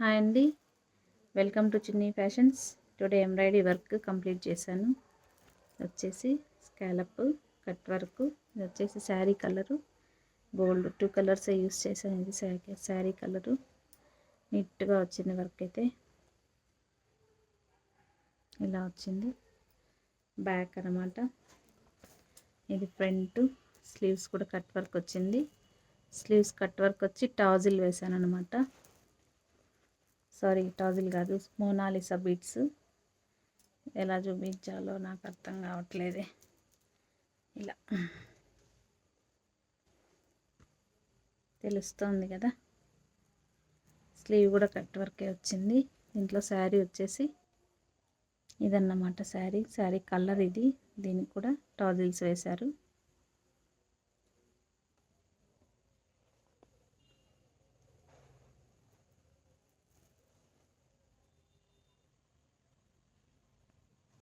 Hi అండి. Welcome to Chinni fashions today embroidery work complete చేశాను. వచ్చేసి స్కాలప్ కట్ వర్క్ ఇది వచ్చేసి sari colour gold two colours use చేశాను ఇది శారీ కలరు నీట్గా వచ్చింది వర్క్ అయితే. ఇలా వచ్చింది. బ్యాక్ అనమాట ఇది ఫ్రంట్ స్లీవ్స్ కూడా కట్ వర్క్ వచ్చింది. స్లీవ్స్ కట్ వర్క్ వచ్చి టాజిల్ వేసాను అనమాట సారీ టాజిల్ కాదు మోనాలిసా బీట్స్. ఎలా చూపించాలో నాకు అర్థం కావట్లేదే. ఇలా. తెలుస్తుంది కదా. స్లీవ్ కూడా కట్ వర్కే వచ్చింది. దీంట్లో శారీ వచ్చేసి ఇదన్నమాట శారీ. శారీ కలర్ ఇది. దీనికి కూడా టాజిల్స్ వేశారు.